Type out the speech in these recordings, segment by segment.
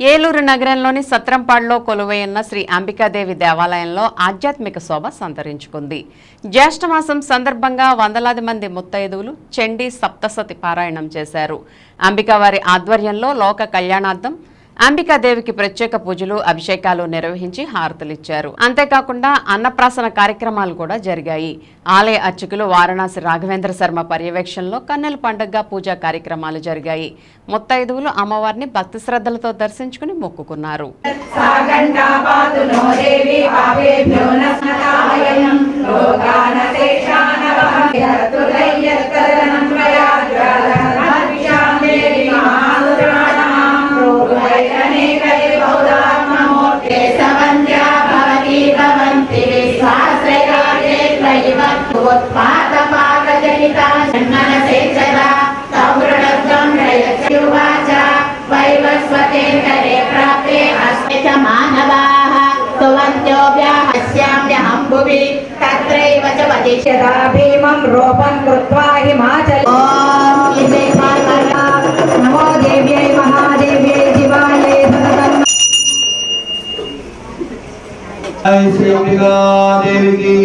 ఏలూరు నగరంలోని సత్రంపాడులో కొలువైన శ్రీ అంబికాదేవి దేవాలయంలో ఆధ్యాత్మిక శోభ సంతరించుకుంది. జ్యేష్ఠమాసం సందర్భంగా వందలాది మంది ముత్తైదువులు చండీ సప్తసతి పారాయణం చేశారు. అంబికావారి ఆధ్వర్యంలో లోక కళ్యాణార్థం అంబికాదేవికి ప్రత్యేక పూజలు అభిషేకాలు నిర్వహించి హారతులిచ్చారు. అంతేకాకుండా అన్నప్రాసన కార్యక్రమాలు కూడా జరిగాయి. ఆలయ అర్చకులు వారణాసి రాఘవేంద్ర శర్మ పర్యవేక్షణలో కన్నెల పండుగ పూజా కార్యక్రమాలు జరిగాయి. ముత్తైదువులు అమ్మవారిని భక్తి శ్రద్ధలతో దర్శించుకుని మొక్కుకున్నారు. విశ్వాశ్రయాదే త్వయివత్పాతపాకజనితా జన్మనసేచరా సౌహృదత్వం ప్రయచ్యువాచ వైవస్వతేతరే ప్రాప్తే అస్మి చ మానవాः స్తువంత్యోऽభ్యాహస్యామ్యహం భువి తత్రైవ చ వదిష్యదా భీమం రూపం కృత్వా దేవికి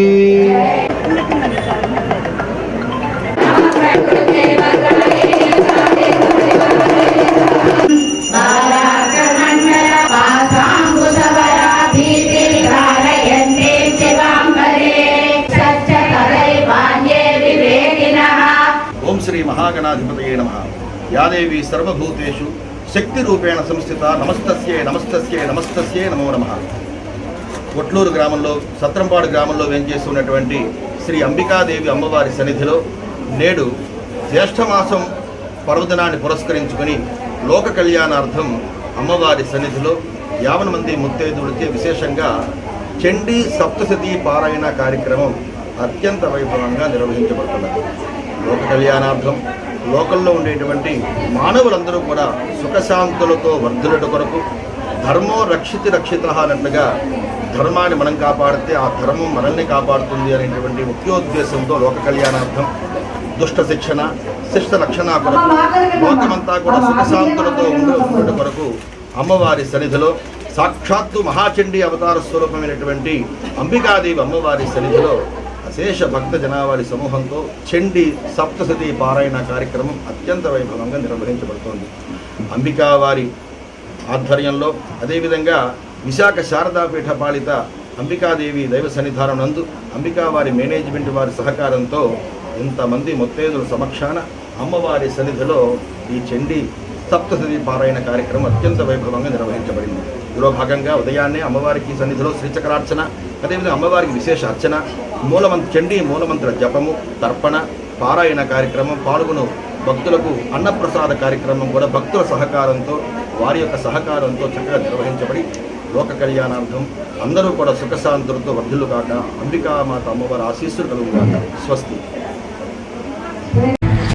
శ్రీ మహాగణాధిపతయే నమ. యాదేవి సర్వభూతేషు శక్తి రూపేణ సంస్థిత నమస్తస్యే నమస్తస్యే నమస్తస్యే నమో నమ. కొట్లూరు గ్రామంలో సత్రంపాడు గ్రామంలో వెంచేస్తున్నటువంటి శ్రీ అంబికాదేవి అమ్మవారి సన్నిధిలో నేడు జ్యేష్ఠమాసం పర్వదినాన్ని పురస్కరించుకుని లోక కళ్యాణార్థం అమ్మవారి సన్నిధిలో యావన మంది ముత్తైదువులచే విశేషంగా చండీ సప్తశతి పారాయణ కార్యక్రమం అత్యంత వైభవంగా నిర్వహించబడుతున్నది. లోక కళ్యాణార్థం లోకల్లో ఉండేటువంటి మానవులందరూ కూడా సుఖశాంతులతో వర్ధులట కొరకు ధర్మో రక్షితి రక్షిత అన్నట్టుగా ధర్మాన్ని మనం కాపాడితే ఆ ధర్మం మనల్ని కాపాడుతుంది అనేటువంటి ముఖ్యోద్దేశంతో లోక కళ్యాణార్థం దుష్ట శిక్షణ శిష్ట రక్షణ కొరకు లోకమంతా కూడా సుఖశాంతులతో ఉండు కొరకు అమ్మవారి సన్నిధిలో సాక్షాత్తు మహాచండీ అవతార స్వరూపమైనటువంటి అంబికాదేవి అమ్మవారి సన్నిధిలో అశేష భక్త జనావారి సమూహంతో చండి సప్తశతి పారాయణ కార్యక్రమం అత్యంత వైభవంగా నిర్వహించబడుతోంది. అంబికావారి ఆధ్వర్యంలో అదేవిధంగా విశాఖ శారదాపీఠ పాలిత అంబికాదేవి దైవ సన్నిధానం నందు అంబికావారి మేనేజ్మెంట్ వారి సహకారంతో ఇంతమంది ముత్తైదుల సమక్షాన అమ్మవారి సన్నిధిలో ఈ చండీ సప్తశతి పారాయణ కార్యక్రమం అత్యంత వైభవంగా నిర్వహించబడింది. ఇందులో భాగంగా ఉదయాన్నే అమ్మవారికి సన్నిధిలో శ్రీచక్రార్చన అదేవిధంగా అమ్మవారికి విశేష అర్చన మూలమంత్ర చండీ మూలమంత్ర జపము తర్పణ పారాయణ కార్యక్రమం పాల్గొను భక్తులకు అన్నప్రసాద కార్యక్రమం కూడా భక్తుల సహకారంతో వారి యొక్క సహకారంతో చక్కగా నిర్వహించబడి లోక కళ్యాణార్థం అందరూ కూడా సుఖశాంతులతో వర్ధులు కాక అంబికామాత అమ్మవారి ఆశీస్సులు కలుగుగాక. స్వస్తి.